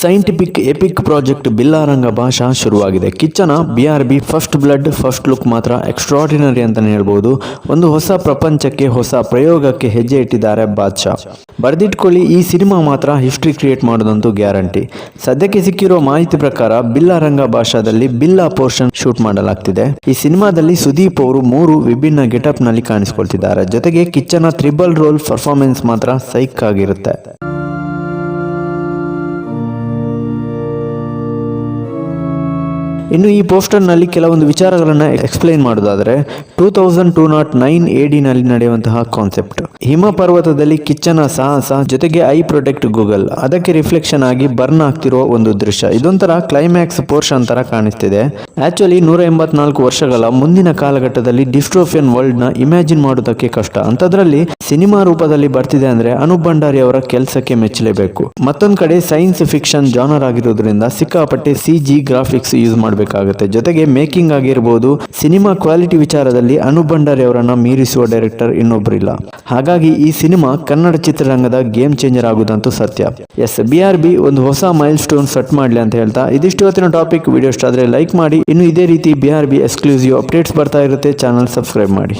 Scientific EPIC project Billa Ranga Baasha ಶುರುವಾಗಿದೆ. ಕಿಚ್ಚನ B R B first blood first look ಮಾತ್ರ extraordinary ಅಂತಲೇ ಹೇಳ್ಬೋದು. ಒಂದು ಹೊಸ ಪ್ರಪಂಚಕ್ಕೆ, ಹೊಸ ಪ್ರಯೋಗಕ್ಕೆ ಹೆಜ್ಜೆ ಇಟ್ಟಿದ್ದಾರೆ ಬಾದ್ಶಾ. ಬರೆದಿಟ್ಕೊಳ್ಳಿ, ಈ ಸಿನಿಮಾ ಮಾತ್ರ ಹಿಸ್ಟ್ರಿ ಕ್ರಿಯೇಟ್ ಮಾಡೋದಂತೂ ಗ್ಯಾರಂಟಿ ಸದ್ಯಕ್ಕೆ ಸಿಕ್ಕಿರೋ ಮಾಹಿತಿ ಪ್ರಕಾರ ಬಿಲ್ಲಾರಂಗ ಭಾಷಾದಲ್ಲಿ ಬಿಲ್ಲಾ ಪೋರ್ಷನ್ ಶೂಟ್ ಮಾಡಲಾಗ್ತಿದೆ. ಈ ಸಿನಿಮಾದಲ್ಲಿ ಸುದೀಪ್ ಅವರು ಮೂರು ವಿಭಿನ್ನ ಗೆಟಪ್ನಲ್ಲಿ ಕಾಣಿಸಿಕೊಳ್ತಿದ್ದಾರೆ. ಜೊತೆಗೆ ಕಿಚ್ಚನ ತ್ರಿಬಲ್ ರೋಲ್ ಪರ್ಫಾರ್ಮೆನ್ಸ್ ಮಾತ್ರ ಸೈಕ್ ಆಗಿರುತ್ತೆ. ಇನ್ನು ಈ ಪೋಸ್ಟರ್ನಲ್ಲಿ ಕೆಲವೊಂದು ವಿಚಾರಗಳನ್ನು ಎಕ್ಸ್ಪ್ಲೈನ್ ಮಾಡೋದಾದರೆ two thousand two nought nine A ಡಿನಲ್ಲಿ ನಡೆಯುವಂತಹ ಕಾನ್ಸೆಪ್ಟ್ ಹಿಮ ಪರ್ವತದಲ್ಲಿ ಕಿಚ್ಚನ ಸಾಹಸ, ಜೊತೆಗೆ ಐ ಪ್ರೊಟೆಕ್ಟ್ ಗೂಗಲ್ ಅದಕ್ಕೆ ರಿಫ್ಲೆಕ್ಷನ್ ಆಗಿ ಬರ್ನ್ ಆಗ್ತಿರೋ ಒಂದು ದೃಶ್ಯ. ಇದೊಂಥರ ಕ್ಲೈಮ್ಯಾಕ್ಸ್ ಪೋರ್ಷನ್ ತರ ಕಾಣಿಸ್ತಿದೆ. ಆಕ್ಚುಲಿ ನೂರ ಎಂಬತ್ನಾಲ್ಕು ವರ್ಷಗಳ ಮುಂದಿನ ಕಾಲಘಟ್ಟದಲ್ಲಿ ಡಿಸ್ಟ್ರೋಫಿಯನ್ ವರ್ಲ್ಡ್ನ ಇಮ್ಯಾಜಿನ್ ಮಾಡೋದಕ್ಕೆ ಕಷ್ಟ. ಅಂತದ್ರಲ್ಲಿ ಸಿನಿಮಾ ರೂಪದಲ್ಲಿ ಬರ್ತಿದೆ ಅಂದ್ರೆ ಅನೂಪ್ ಭಂಡಾರಿ ಅವರ ಕೆಲಸಕ್ಕೆ ಮೆಚ್ಚಲೇಬೇಕು. ಮತ್ತೊಂದ್ ಕಡೆ ಸೈನ್ಸ್ ಫಿಕ್ಷನ್ ಜಾನರ್ ಆಗಿರೋದ್ರಿಂದ ಸಿಕ್ಕಾಪಟ್ಟೆ ಸಿ ಜಿ ಗ್ರಾಫಿಕ್ಸ್ ಯೂಸ್ ಮಾಡಬೇಕಾಗುತ್ತೆ. ಜೊತೆಗೆ ಮೇಕಿಂಗ್ ಆಗಿರ್ಬೋದು, ಸಿನಿಮಾ ಕ್ವಾಲಿಟಿ ವಿಚಾರದಲ್ಲಿ ಅನೂಪ್ ಭಂಡಾರಿ ಅವರನ್ನ ಮೀರಿಸುವ ಡೈರೆಕ್ಟರ್ ಇನ್ನೊಬ್ಬರಿಲ್ಲ ಹಾಗಾಗಿ ಈ ಸಿನಿಮಾ ಕನ್ನಡ ಚಿತ್ರರಂಗದ ಗೇಮ್ ಚೇಂಜರ್ ಆಗುದಂತೂ ಸತ್ಯ. ಎಸ್, ಬಿ ಆರ್ ಬಿ ಒಂದು ಹೊಸ ಮೈಲ್ ಸ್ಟೋನ್ ಸೆಟ್ ಮಾಡಲಿ ಅಂತ ಹೇಳ್ತಾ ಇದಿಷ್ಟು ಇವತ್ತಿನ ಟಾಪಿಕ್. ವಿಡಿಯೋ ಇಷ್ಟ ಆದ್ರೆ ಲೈಕ್ ಮಾಡಿ. ಇನ್ನು ಇದೇ ರೀತಿ B R B exclusive updates ಬರ್ತಾ ಇರುತ್ತೆ. ಚಾನಲ್ ಸಬ್ಸ್ಕ್ರೈಬ್ ಮಾಡಿ.